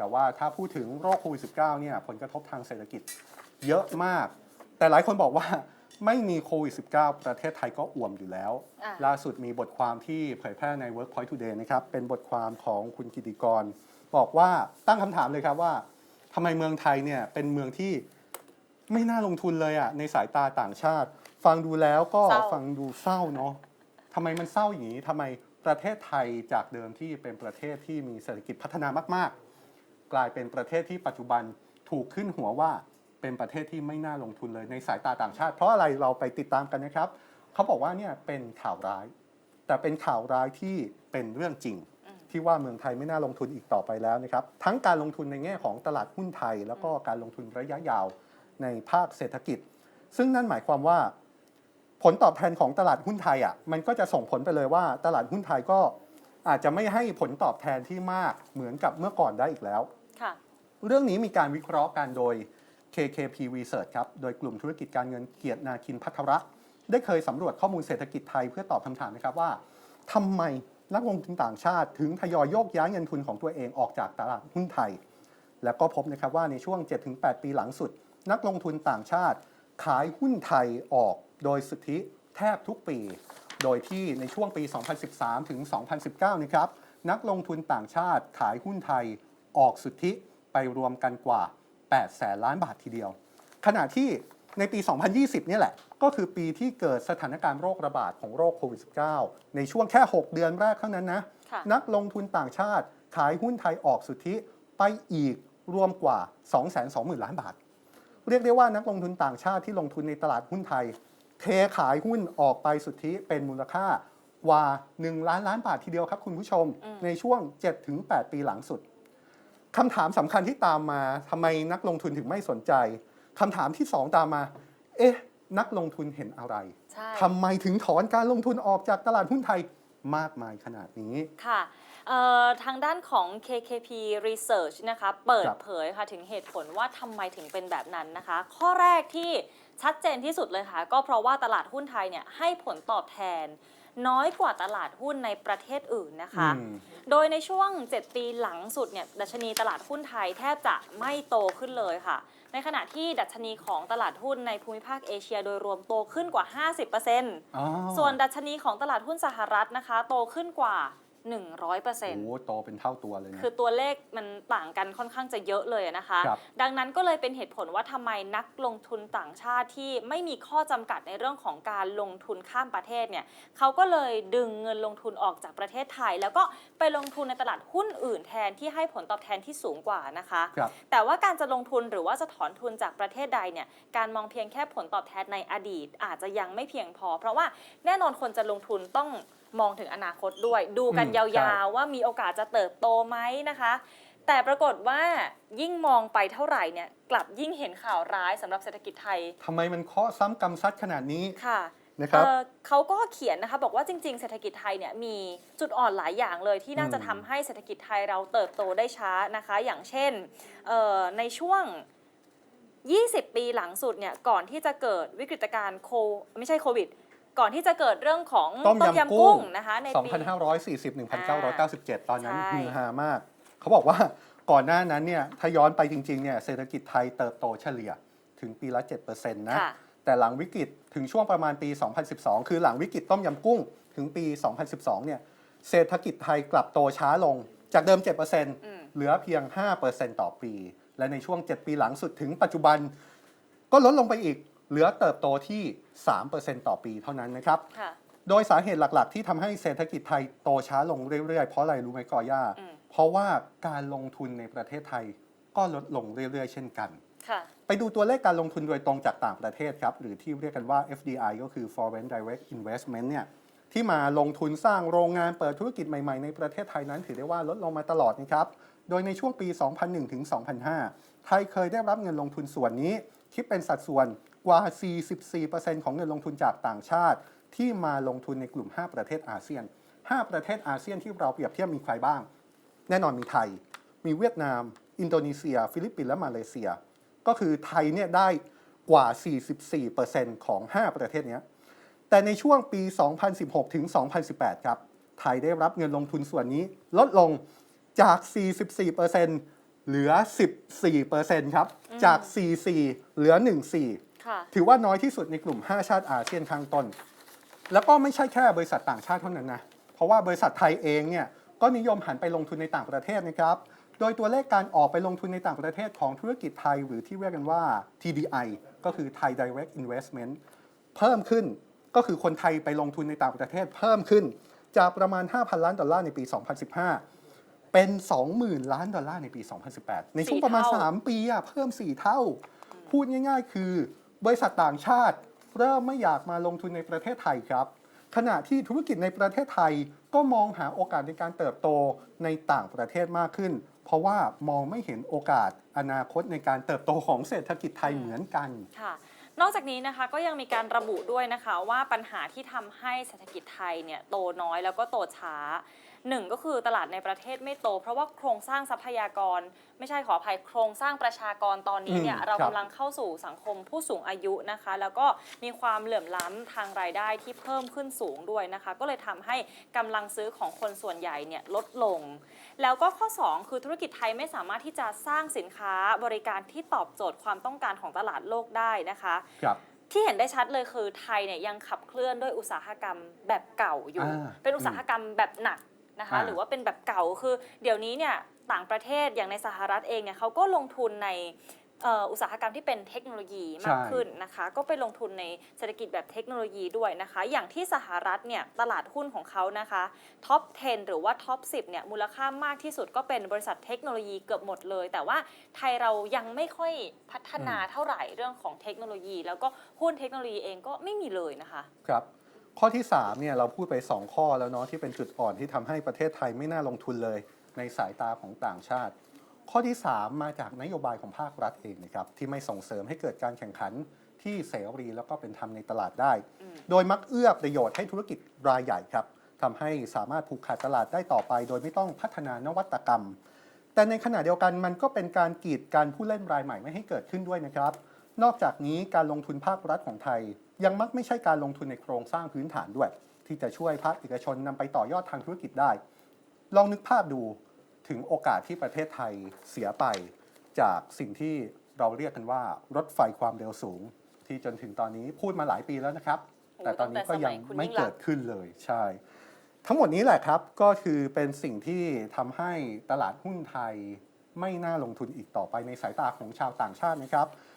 แต่ว่าถ้าพูดถึงโรคโควิด -19 เนี่ยผลกระทบทางเศรษฐกิจเยอะมาก แต่หลายคนบอกว่าไม่มีโควิด -19 ประเทศไทยก็อ่วมอยู่แล้ว อะล่าสุดมีบทความที่เผยแพร่ใน Workpoint Today นะครับ เป็นบทความของคุณกิติกร บอกว่าตั้งคำถามเลยครับว่าทำไมเมืองไทยเนี่ยเป็นเมืองที่ไม่น่าลงทุนเลยอะในสายตาต่างชาติ ฟังดูแล้วก็เศร้า ฟังดูเศร้าเนาะทำไมมันเศร้าอย่างนี้ทำไมประเทศไทยจากเดิมที่เป็นประเทศที่มีเศรษฐกิจพัฒนามากๆ กลายเป็นประเทศที่ปัจจุบันถูกขึ้นหัวว่าเป็นประเทศที่ไม่น่าลงทุนเลยในสายตาต่างชาติ เพราะอะไรเราไปติดตามกันนะครับ เขาบอกว่าเนี่ยเป็นข่าวร้าย แต่เป็นข่าวร้ายที่เป็นเรื่องจริง ที่ว่าเมืองไทยไม่น่าลงทุนอีกต่อไปแล้วนะครับ ทั้งการลงทุนในแง่ของตลาดหุ้นไทย แล้วก็การลงทุนระยะยาวในภาคเศรษฐกิจ ซึ่งนั่นหมายความว่า ผลตอบแทนของตลาดหุ้นไทยอะมันก็จะส่งผลไปเลยว่า ตลาดหุ้นไทยก็อาจจะไม่ให้ผลตอบแทนที่มากเหมือนกับเมื่อก่อนได้อีกแล้ว ค่ะ เรื่องนี้มีการวิเคราะห์กันโดย KKP Research ครับ โดยกลุ่มธุรกิจการเงินเกียรตินาคินพัทระ ได้เคยสำรวจข้อมูลเศรษฐกิจไทยเพื่อตอบคำถามนะครับว่าทำไมนักลงทุนต่างชาติ ถึงทยอยโยกย้ายเงินทุนของตัวเองออกจากตลาดหุ้นไทย แล้วก็พบนะครับว่าในช่วง 7-8 ปีหลังสุด นักลงทุนต่างชาติ ขายหุ้นไทยออก โดยสุทธิแทบทุกปี โดยที่ในช่วงปี 2013 ถึง 2019 นะครับ นักลงทุนต่างชาติขายหุ้นไทย ออกสุทธิไปรวมกันกว่า 8 แสนล้านบาททีเดียว ขณะที่ในปี 2020 เนี่ยแหละ ก็คือปีที่เกิดสถานการณ์โรคระบาดของโรคโควิด -19 ในช่วงแค่ 6 เดือนแรกเท่านั้นนะค่ะนักลงทุนต่างชาติขายหุ้นไทยออกสุทธิไปอีกรวมกว่า 220,000 ล้านบาท เรียกได้ว่านักลงทุนต่างชาติที่ลงทุนในตลาดหุ้นไทย เทขายหุ้นออกไปสุทธิเป็นมูลค่ากว่า 1 ล้านล้านบาททีเดียวครับคุณผู้ชมอืมในช่วง 7-8 ปีหลังสุด คำถามสำคัญที่ตามมาทำไมนักลงทุนถึงไม่สนใจคำถามที่2ตามมา เอ๊ะ นักลงทุนเห็นอะไรใช่ทำไมถึงถอนการลงทุนออกจากตลาดหุ้นไทยมากมายขนาดนี้ ค่ะเอ่อทางด้านของ KKP Research นะคะ เปิดครับเผยค่ะถึงเหตุผลว่าทำไมถึงเป็นแบบนั้นนะคะ ข้อแรกที่ชัดเจนที่สุดเลยค่ะ ก็เพราะว่าตลาดหุ้นไทยเนี่ยให้ผลตอบแทน น้อยกว่าตลาดหุ้นในประเทศอื่นนะคะ อืม โดยในช่วง 7 ปีหลังสุดเนี่ยดัชนีตลาดหุ้นไทยแทบจะไม่โตขึ้นเลยค่ะ ในขณะที่ดัชนีของตลาดหุ้นในภูมิภาคเอเชียโดยรวมโตขึ้นกว่า 50%อ๋อส่วนดัชนีของตลาดหุ้นสหรัฐนะคะ โตขึ้นกว่า 100%โอ้โหโตเป็นเท่าตัวเลยนะ คือตัวเลขมันต่างกันค่อนข้างจะเยอะเลยนะคะ ครับดังนั้นก็เลยเป็นเหตุผลว่าทำไมนักลงทุนต่างชาติที่ไม่มีข้อจำกัดในเรื่องของการลงทุนข้ามประเทศเนี่ยเขาก็เลยดึงเงินลงทุนออกจากประเทศไทย แล้วก็ไปลงทุนในตลาดหุ้นอื่นแทนที่ให้ผลตอบแทนที่สูงกว่านะคะ ครับ แต่ว่าการจะลงทุนหรือว่าจะถอนทุนจากประเทศใดเนี่ยการมองเพียงแค่ผลตอบแทนในอดีต อาจจะยังไม่เพียงพอ เพราะว่าแน่นอนคนจะลงทุนต้อง มองถึงอนาคตด้วย ดูกันอืมยาใช่วๆ ว่ามีโอกาสจะเติบโตไหมนะคะ แต่ปรากฏว่ายิ่งมองไปเท่าไหร่เนี่ยกลับยิ่งเห็นข่าวร้ายสำหรับเศรษฐกิจไทยทำไมมันเคาะซ้ำกำซัดขนาดนี้ค่ะนะครับเอ่อเขาก็เขียนนะคะบอกว่าจริง ๆ เศรษฐกิจไทยเนี่ยมีจุดอ่อนหลายอย่างเลย ที่น่าจะอืมทำให้เศรษฐกิจไทยเราเติบโตได้ช้านะคะ อย่างเช่นเอ่อในช่วง 20 ปีหลังสุดเนี่ยก่อนที่จะเกิดวิกฤตการณ์โคไม่ใช่โควิด ก่อนที่จะเกิดเรื่องของต้มยำกุ้งนะคะในปี 2540-1997 ตอนนั้นใช่ฮือฮามาก เขาบอกว่าก่อนหน้านั้นเนี่ยถ้าย้อนไปจริงๆเนี่ยเศรษฐกิจไทยเติบโตเฉลี่ยถึงปีละ7%นะค่ะแต่หลังวิกฤตถึงช่วงประมาณปี 2012 คือหลังวิกฤตต้มยำกุ้งถึงปี 2012 เนี่ยเศรษฐกิจไทยกลับโตช้าลงจากเดิม7%อืมเหลือเพียง 5%ต่อปี และในช่วง 7 ปีหลังสุดถึงปัจจุบัน ก็ลดลงไปอีก เหลือเติบโตที่ 3%ต่อปีเท่านั้นนะครับ ค่ะ โดยสาเหตุหลักๆ ที่ทำให้เศรษฐกิจไทยโตช้าลงเรื่อยๆ เพราะอะไรรู้ไหมกอย่า อืม เพราะว่าการลงทุนในประเทศไทยก็ลดลงเรื่อยๆ เช่นกัน ค่ะ ไปดูตัวเลขการลงทุนโดยตรงจากต่างประเทศครับ หรือที่เรียกกันว่า FDI ก็คือ Foreign Direct Investment เนี่ยที่มาลงทุนสร้างโรงงานเปิดธุรกิจใหม่ๆ ในประเทศไทยนั้นถือได้ว่าลดลงมาตลอดนะครับ โดยในช่วงปี 2001 ถึง 2005 ไทยเคยได้รับเงินลงทุนส่วนนี้ คิดเป็นสัดส่วน กว่า 44%ของเงินลงทุนจากต่างชาติ ที่มาลงทุนในกลุ่ม 5 ประเทศอาเซียน 5 ประเทศอาเซียนที่เราเปรียบเทียบมีใครบ้าง แน่นอนมีไทย มีเวียดนาม อินโดนีเซีย ฟิลิปปินส์และมาเลเซีย ก็คือไทยเนี่ยได้กว่า 44%ของ 5 ประเทศนี้แต่ในช่วงปี 2016 ถึง 2018 ครับ ไทยได้รับเงินลงทุนส่วนนี้ลดลงจาก 44%เหลือ 14%ครับ จาก 44 เหลือ 14 ถือว่าน้อยที่สุดในกลุ่ม 5 ชาติอาเซียนข้างต้น แล้วก็ไม่ใช่แค่บริษัทต่างชาติเท่านั้นนะ เพราะว่าบริษัทไทยเองเนี่ยก็นิยมหันไปลงทุนในต่างประเทศนะครับ โดยตัวเลขการออกไปลงทุนในต่างประเทศของธุรกิจไทยหรือที่เรียกกันว่า TDI ก็คือ Thai Direct Investment เพิ่มขึ้นก็คือคนไทยไปลงทุนในต่างประเทศเพิ่มขึ้น จากประมาณ 5,000 ล้านดอลลาร์ในปี 2015 เป็น 20,000 ล้านดอลลาร์ในปี 2018 ในช่วงประมาณสี่เท่า3ปีอะเพิ่ม 4 เท่า พูดง่าย ๆ คือบ ริษัทต่างชาติ เริ่มไม่อยากมาลงทุนในประเทศไทยครับ ขณะที่ธุรกิจในประเทศไทยก็มองหาโอกาสในการเติบโตในต่างประเทศมากขึ้น เพราะว่ามองไม่เห็นโอกาสอนาคตในการเติบโตของเศรษฐกิจไทยเหมือนกันค่ะนอกจากนี้นะคะก็ยังมีการระบุด้วยนะคะว่าปัญหาที่ทำให้เศรษฐกิจไทยเนี่ยโตน้อยแล้วก็โตช้า หนึ่งก็คือตลาดในประเทศไม่โต เพราะว่าโครงสร้างทรัพยากร ไม่ใช่ขออภัยโครงสร้างประชากรตอนนี้เนี่ยอืมเราครับกำลังเข้าสู่สังคมผู้สูงอายุนะคะ แล้วก็มีความเหลื่อมล้ำทางรายได้ที่เพิ่มขึ้นสูงด้วยนะคะ ก็เลยทำให้กำลังซื้อของคนส่วนใหญ่เนี่ยลดลง แล้วก็ข้อ 2 คือธุรกิจไทยไม่สามารถที่จะสร้างสินค้าบริการที่ตอบโจทย์ความต้องการของตลาดโลกได้นะคะครับที่เห็นได้ชัดเลยคือไทยเนี่ยยังขับเคลื่อนด้วยอุตสาหกรรมแบบเก่าอยู่อ่าเป็นอุตสาหกรรมแบบหนัก นะคะ อ่า หรือว่าเป็นแบบเก่าคือ เดี๋ยวนี้เนี่ยต่างประเทศอย่างในสหรัฐเองเนี่ยเขาก็ลงทุนในเอ่ออุตสาหกรรมที่เป็นเทคโนโลยีมากใช่ขึ้นนะคะ ก็ไปลงทุนในเศรษฐกิจแบบเทคโนโลยีด้วยนะคะ อย่างที่สหรัฐเนี่ยตลาดหุ้นของเขานะคะท็อป 10 หรือว่าท็อป 10เนี่ยมูลค่ามากที่สุดก็เป็นบริษัทเทคโนโลยีเกือบหมดเลย แต่ว่าไทยเรายังไม่ค่อยพัฒนาเท่าไหร่เรื่องของเทคโนโลยี แล้วก็หุ้นเทคโนโลยีเองก็ไม่มีเลยนะคะ ครับ ข้อที่3เนี่ยเราพูดไป 2 ข้อแล้วเนาะที่เป็นจุดอ่อนที่ทำให้ประเทศไทยไม่น่าลงทุนเลยในสายตาของต่างชาติ ข้อที่ 3 มาจากนโยบายของภาครัฐเองนะครับที่ไม่ส่งเสริมให้เกิดการแข่งขันที่เสรีแล้วก็เป็นธรรมในตลาดได้ โดยมักเอื้อประโยชน์ให้ธุรกิจรายใหญ่ครับทำให้สามารถผูกขาดตลาดได้ต่อไป โดยไม่ต้องพัฒนานวัตกรรม แต่ในขณะเดียวกันมันก็เป็นการกีดการผู้เล่นรายใหม่ไม่ให้เกิดขึ้นด้วยนะครับ นอกจากนี้การลงทุนภาครัฐของไทย ยังมักไม่ใช่การลงทุนในโครงสร้างพื้นฐานด้วย ที่จะช่วยภาคเอกชนนำไปต่อยอดทางธุรกิจได้ ลองนึกภาพดูถึงโอกาสที่ประเทศไทยเสียไป จากสิ่งที่เราเรียกกันว่ารถไฟความเร็วสูง ที่จนถึงตอนนี้พูดมาหลายปีแล้วนะครับโอ้แต่ตอนนี้ก็ยังตั้งแต่สมัยคุณไม่ยิ่งรัเกิกดขึ้นเลยใช่ ทั้งหมดนี้แหละครับก็คือเป็นสิ่งที่ทำให้ตลาดหุ้นไทยไม่น่าลงทุนอีกต่อไปในสายตาของชาวต่างชาตินะครับ